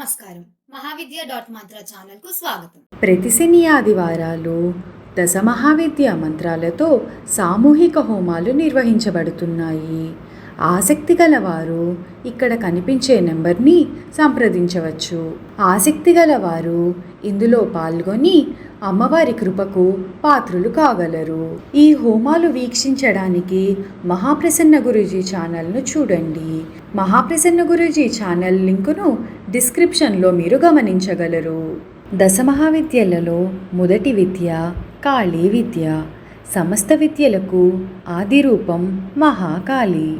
నమస్కారం. మహావిద్య డాట్ మంత్ర ఛానల్కు స్వాగతం. ప్రతి శని ఆదివారాలు దశ మహావిద్య మంత్రాలతో సామూహిక హోమాలు నిర్వహించబడుతున్నాయి. ఆసక్తి గలవారు ఇక్కడ కనిపించే నెంబర్ని సంప్రదించవచ్చు. ఆసక్తి గలవారు ఇందులో పాల్గొని అమ్మవారి కృపకు పాత్రులు కాగలరు. ఈ హోమాలు వీక్షించడానికి మహాప్రసన్న గురూజీ ఛానల్ను చూడండి. మహాప్రసన్న గురూజీ ఛానల్ లింకును డిస్క్రిప్షన్లో మీరు గమనించగలరు. దశ మహావిద్యలలో మొదటి విద్య కాళీ విద్య. సమస్త విద్యలకు ఆది రూపం మహాకాళి.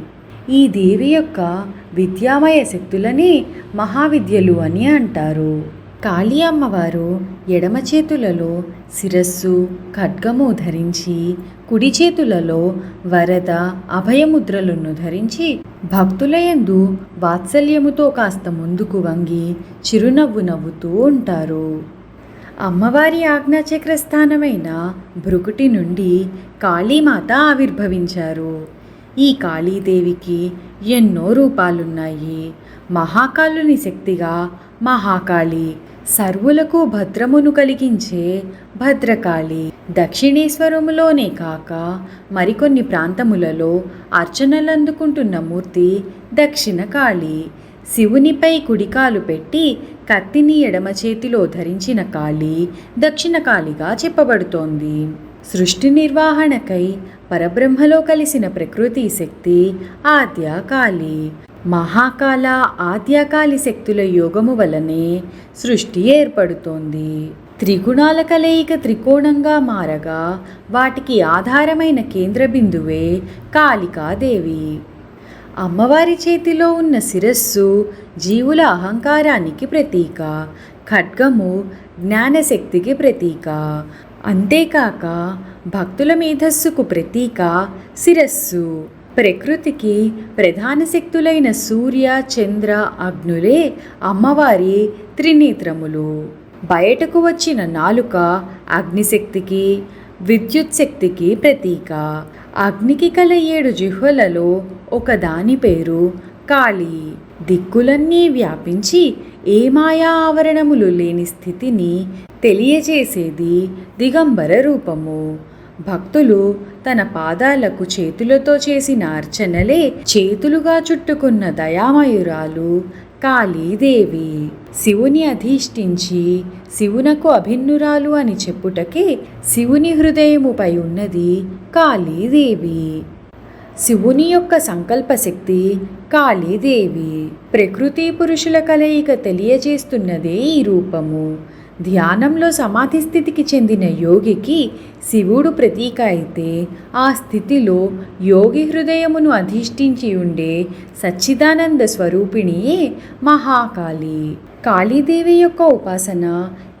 ఈ దేవి యొక్క విద్యామయ శక్తులనే మహావిద్యలు అని అంటారు. కాళీ అమ్మవారు ఎడమ చేతులలో శిరస్సు ఖడ్గము ధరించి కుడి చేతులలో వరద అభయముద్రలను ధరించి భక్తులయందు వాత్సల్యముతో కాస్త ముందుకు వంగి చిరునవ్వు నవ్వుతూ ఉంటారు. అమ్మవారి ఆజ్ఞాచక్ర స్థానమైన భృకుటి నుండి కాళీమాత ఆవిర్భవించారు. ఈ కాళీదేవికి ఎన్నో రూపాలున్నాయి. మహాకాలుని శక్తిగా మహాకాళి సర్వులకు భద్రమును కలిగించే భద్రకాళి. దక్షిణేశ్వరములోనే కాక మరికొన్ని ప్రాంతములలో అర్చనలందుకుంటున్న మూర్తి దక్షిణకాళి. శివునిపై కుడికాలు పెట్టి కత్తిని ఎడమ చేతిలో ధరించిన కాళి దక్షిణ కాళిగా చెప్పబడుతోంది. సృష్టి నిర్వహణకై పరబ్రహ్మలో కలిసిన ప్రకృతి శక్తి ఆద్యకాళి. మహాకాల ఆద్యకాళి శక్తుల యోగము వలనే సృష్టి ఏర్పడుతోంది. త్రిగుణాల కలయిక త్రికోణంగా మారగా వాటికి ఆధారమైన కేంద్ర బిందువే కాళికాదేవి అమ్మవారి చేతిలో ఉన్న శిరస్సు జీవుల అహంకారానికి ప్రతీక ఖడ్గము జ్ఞానశక్తికి ప్రతీక. అంతేకాక భక్తుల మేధస్సుకు ప్రతీక శిరస్సు. ప్రకృతికి ప్రధాన శక్తులైన సూర్య చంద్ర అగ్నులే అమ్మవారి త్రినేత్రములు. బయటకు వచ్చిన నాలుక అగ్నిశక్తికి విద్యుత్ శక్తికి ప్రతీక. అగ్నికి కల ఏడు జిహ్వలలో ఒక దాని పేరు కాళీ. దిక్కులన్నీ వ్యాపించి ఏ మాయా ఆవరణములు లేని స్థితిని తెలియజేసేది దిగంబర రూపము. భక్తులు తన పాదాలకు చేతులతో చేసిన అర్చనలే చేతులుగా చుట్టుకున్న దయామయురాలు కాళీదేవి. శివుని అధిష్ఠించి శివునకు అభిన్నురాలు అని చెప్పుటకే శివుని హృదయముపై ఉన్నది కాళీదేవి. శివుని యొక్క సంకల్పశక్తి కాళీదేవి. ప్రకృతి పురుషుల కలయిక తెలియజేస్తున్నదే ఈ రూపము. ధ్యానంలో సమాధి స్థితికి చెందిన యోగికి శివుడు ప్రతీక అయితే ఆ స్థితిలో యోగి హృదయమును అధిష్ఠించి ఉండే సచ్చిదానంద స్వరూపిణియే మహాకాళి. కాళీదేవి యొక్క ఉపాసన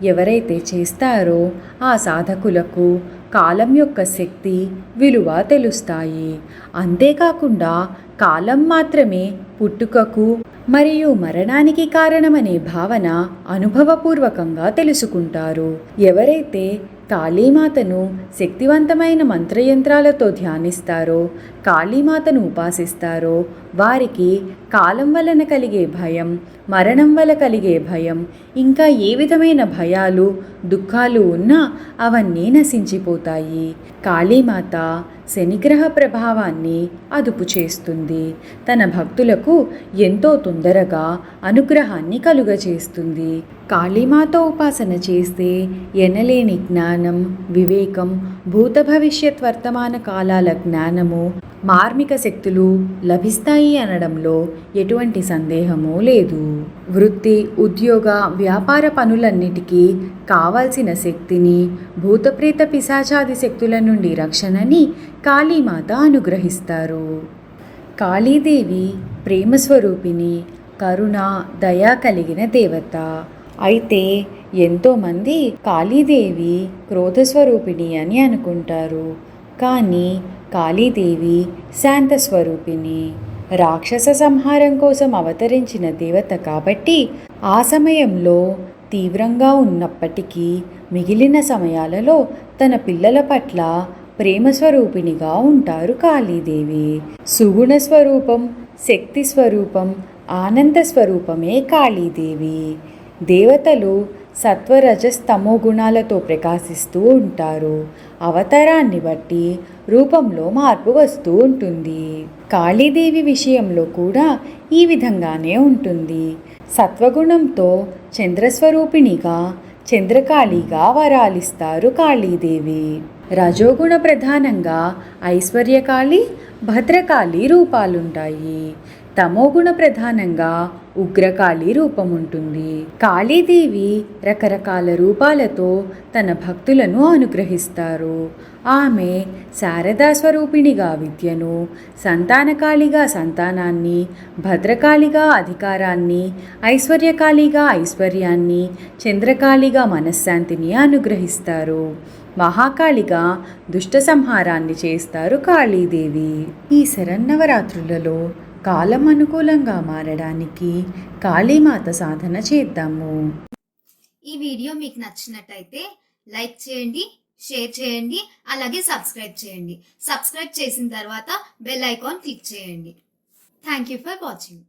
ఎవరైతే చేస్తారో ఆ సాధకులకు కాలం యొక్క శక్తి విలువ తెలుస్తాయి. అంతేకాకుండా కాలం మాత్రమే పుట్టుకకు మరియు మరణానికి కారణమనే భావన అనుభవపూర్వకంగా తెలుసుకుంటారు. ఎవరైతే కాళీమాతను శక్తివంతమైన మంత్రయంత్రాలతో ధ్యానిస్తారో కాళీమాతను ఉపాసిస్తారో వారికి కాలం వలన కలిగే భయం మరణం వల్ల కలిగే భయం ఇంకా ఏ విధమైన భయాలు దుఃఖాలు ఉన్నా అవన్నీ నశించిపోతాయి. కాళీమాత శనిగ్రహ ప్రభావాన్ని అదుపు చేస్తుంది. తన భక్తులకు ఎంతో తొందరగా అనుగ్రహాన్ని కలుగచేస్తుంది కాళీమాత ఉపాసన చేస్తే ఎనలేని జ్ఞానం వివేకం భూత భవిష్యత్ వర్తమాన కాలాల జ్ఞానము మార్మిక శక్తులు లభిస్తాయి అనడంలో ఎటువంటి సందేహమూ లేదు. వృత్తి ఉద్యోగ వ్యాపార పనులన్నిటికీ కావాల్సిన శక్తిని భూతప్రేత పిశాచాది శక్తుల నుండి రక్షణని కాళీమాత అనుగ్రహిస్తారు. కాళీదేవి ప్రేమస్వరూపిణి కరుణ దయా కలిగిన దేవత. అయితే ఎంతోమంది కాళీదేవి క్రోధస్వరూపిణి అని అనుకుంటారు. కానీ కాళీదేవి శాంతస్వరూపిణి. రాక్షస సంహారం కోసం అవతరించిన దేవత కాబట్టి ఆ సమయంలో తీవ్రంగా ఉన్నప్పటికీ మిగిలిన సమయాలలో తన పిల్లల పట్ల ప్రేమ స్వరూపిణిగా ఉంటారు కాళీదేవి. సుగుణ స్వరూపం శక్తి స్వరూపం ఆనంద స్వరూపమే కాళీదేవి. దేవతలు సత్వరజస్తమో గుణాలతో ప్రకాశిస్తూ ఉంటారు. అవతారాన్ని బట్టి రూపంలో మార్పు వస్తూ ఉంటుంది. కాళీదేవి విషయంలో కూడా ఈ విధంగానే ఉంటుంది. సత్వగుణంతో చంద్రస్వరూపిణిగా చంద్రకాళిగా వరాలిస్తారు కాళీదేవి. రజోగుణ ప్రధానంగా ఐశ్వర్యకాళి భద్రకాళి రూపాలుంటాయి. తమోగుణ ప్రధానంగా ఉగ్రకాళి రూపం ఉంటుంది కాళీదేవి రకరకాల రూపాలతో తన భక్తులను అనుగ్రహిస్తారు. ఆమె శారదా స్వరూపిణిగా విద్యను సంతానకాళిగా సంతానాన్ని భద్రకాళిగా అధికారాన్ని ఐశ్వర్యకాళిగా ఐశ్వర్యాన్ని చంద్రకాళిగా మనశ్శాంతిని అనుగ్రహిస్తారు. మహాకాళిగా దుష్ట సంహారాన్ని చేస్తారు కాళీదేవి. ఈ శరన్నవరాత్రులలో కాలం అనుకూలంగా మారడానికి కాళీమాత సాధన చేద్దాము. ఈ వీడియో మీకు నచ్చినట్టయితే లైక్ చేయండి షేర్ చేయండి అలాగే సబ్స్క్రైబ్ చేయండి. సబ్స్క్రైబ్ చేసిన తర్వాత బెల్ ఐకాన్ క్లిక్ చేయండి. Thank you for watching.